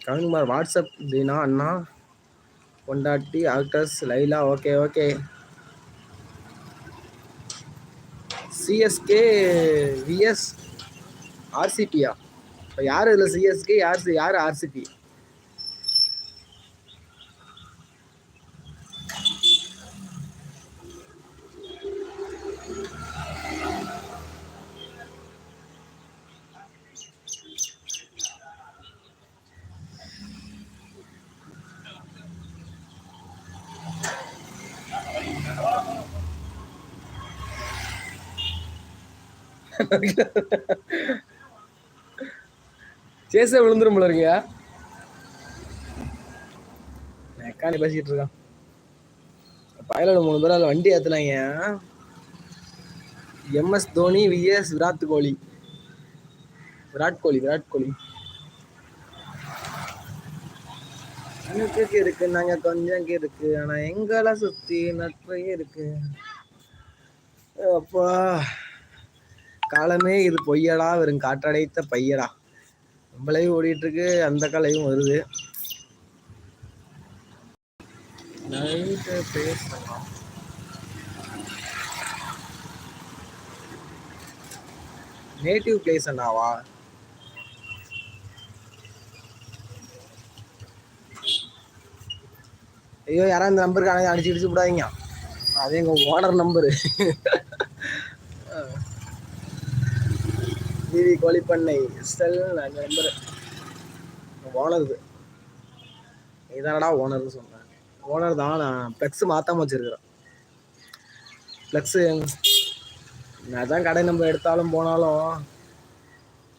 Kavinkumar WhatsApp Dheena அண்ணா பொண்டாட்டி actors Laila okay okay. CSK VS ஆர்சிபியா இப்போ யார் இதில் சிஎஸ்கே யார் யார் ஆர்சிபி சேச விழுந்துரும் போல இருக்கியா? மெக்கானி பேசிக்கிட்டு இருக்கான். பயலோட மூணு பேர் அதில் வண்டி ஏற்றுனாங்க எம்எஸ் தோனி விஎஸ் விராட் கோலி. விராட் கோலி விராட் கோலி. எனக்கு இருக்கு நாங்க கொஞ்சம் இருக்கு. ஆனா எங்களை சுத்தி நட்பையும் இருக்கு. அப்பா காலமே இது பொய்யடா வெறும் காற்றடைத்த பையடா. நம்மளையும் ஓடிட்டு இருக்கு அந்த கலையும் வருது. நைட்டு பேசலாம். நேட்டிவ் பிளேஸ் அண்ணாவா? ஐயோ யாராவது இந்த நம்பருக்கு ஆனால் அடிச்சு அடிச்சு விடாதீங்க அது எங்கள் ஓனர் நம்பரு டிவி கோழிப்பண்ணை செல் அந்த நம்பரு இது. இதானடா ஓனர்னு சொன்னேன் ஓனர் தான் நான் ஃப்ளெக்ஸு மாற்றாமல் வச்சுருக்கிறேன். ஃப்ளெக்ஸு அதான் கடை நம்ம எடுத்தாலும் போனாலும்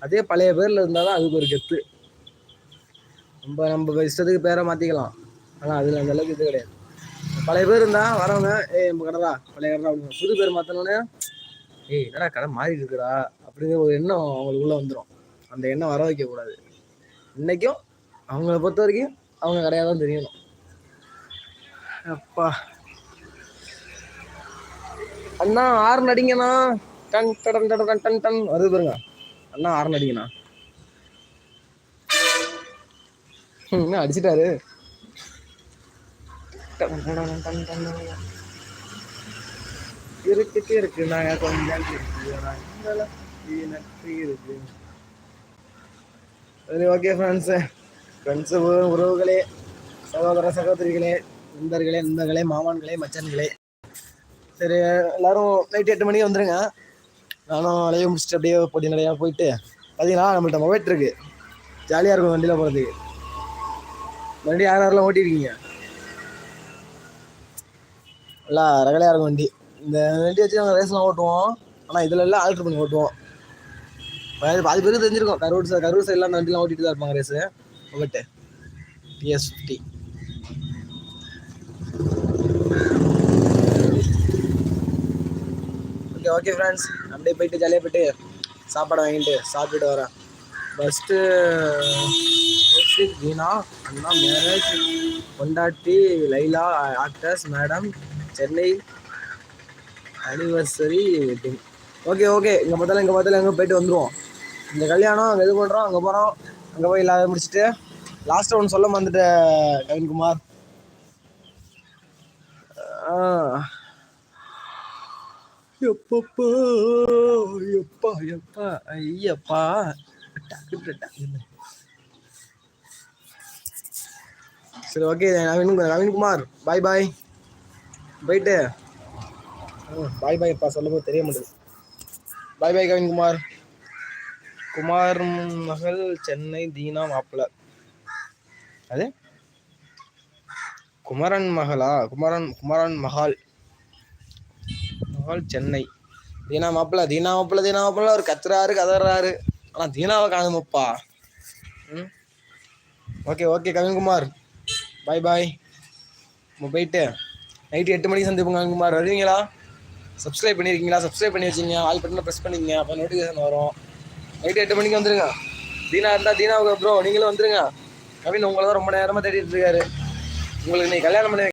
அதே பழைய பேரில் இருந்தால் தான் அதுக்கு ஒரு கெத்து. நம்ம நம்ம இஷ்டத்துக்கு பேரை மாற்றிக்கலாம் ஆனால் அதில் அந்த அளவுக்கு இது கிடையாது. பழைய பேர் இருந்தால் வரவங்க ஏய் நம்ம கடை பழைய கடை அப்படின்னு புது பேர் மாற்றினோடனே ஏய் என்னடா கடை மாறி இருக்குடா அப்படிங்கிற ஒரு எண்ணம் அவங்களுக்குள்ளே வந்துடும் அந்த எண்ணம் வர வைக்கக்கூடாது. இன்னைக்கும் அவங்கள பொறுத்த வரைக்கும் அவங்க கடையாக தான் தெரியணும். அப்பா. அண்ணா ஆறு நடிங்கண்ணா. டன் டன் டன் டன் டன் டன். வருது பாருங்க. அண்ணா ஆறு நடிங்கண்ணா. என்ன அடிச்சிட்டாரு? டன் டன் இருக்கு. கொஞ்சம் இருக்கு. இருக்கு. சரி ஓகே ஃப்ரெண்ட்ஸு ஃப்ரெண்ட்ஸு உறவுகளே சகோதர சகோதரிகளே நண்பர்களே நண்பர்களே மாமான்களே மச்சான்களே. சரி எல்லாரும் நைட் எட்டு மணிக்கு வந்துருங்க. நானும் அலைய முடிச்சுட்டு அப்படியே பொடி நிறையா போயிட்டு பார்த்தீங்கன்னா நம்மள்ட்ட மொபைல் இருக்குது ஜாலியாக இருக்கும் வண்டியில் போகிறதுக்கு வண்டி யார் யாரெல்லாம் ஓட்டிருக்கீங்க? நல்லா ரகலையாக இருக்கும் வண்டி. இந்த வண்டி வச்சு நாங்கள் ரேஸ்லாம் ஓட்டுவோம். ஆனால் இதில் எல்லாம் ஆல்ட்ரு பண்ணி ஓட்டுவோம். பாதி பாதி பேருக்கு தெரிஞ்சிருக்கும். கரூர் சார் கரூர் சைடில் அந்த வண்டிலாம் ஓட்டிட்டு தான் இருப்பாங்க race moped TS fifty okay okay friends அப்படியே போயிட்டு ஜாலியாக போயிட்டு சாப்பாடு வாங்கிட்டு சாப்பிட்டுட்டு வரேன். ஃபஸ்ட்டு வீணா அண்ணா மேரேஜ் பொண்டாட்டி Laila actors madam Chennai anniversary wedding okay okay இங்கே பார்த்தாலும் இங்கே பார்த்தாலும் எங்கே போயிட்டு வந்துடுவோம் இந்த கல்யாணம் அங்கே இது பண்ணுறோம் அங்கே போகிறோம் அங்கே போய் இல்லாத முடிச்சுட்டு லாஸ்ட்டாக ஒன்று சொல்ல வந்துட்ட கவின்குமார். எப்பப்பா எப்பா எப்பா ஐயப்பா. சரி okay Naveen Naveenkumar. Bye bye போயிட்டு. பாய் பாய் அப்பா சொல்லும்போது தெரிய மாட்டேது பாய் பாய் கவின்குமார் குமார். மகள் சென்னை தீனா மாப்பிள்ள அது? குமரன் மகளா? குமரன் குமரன் மகால் மகால் சென்னை. தீனா மாப்பிள்ள தீனா மாப்பிள்ள தீனா மாப்பிள்ள அவர் கத்துறாரு கதறாரு. ஆனால் தீனாவை காணுமப்பா ம்? Okay okay Kavinkumar bye bye போயிட்டு. நைட்டு எட்டு மணிக்கு சந்திப்போம் கவின்குமார் வருவீங்களா? சப்ஸ்கிரைப் பண்ணியிருக்கீங்களா சப்ஸ்கிரைப் பண்ணி வச்சிங்க ஆல் பட்டனை ப்ரெஸ் பண்ணிங்க அப்போ நோட்டிஃபிகேஷன் வரும். நைட்டு எட்டு மணிக்கு வந்துருங்க. தீனா இருந்தால் தீனாவுக்கு ப்ரோ நீங்களும் வந்துருங்க. கவின் உங்களை தான் ரொம்ப நேரமாக தேடிட்டு இருக்காரு. உங்களுக்கு நீ கல்யாணம் பண்ணி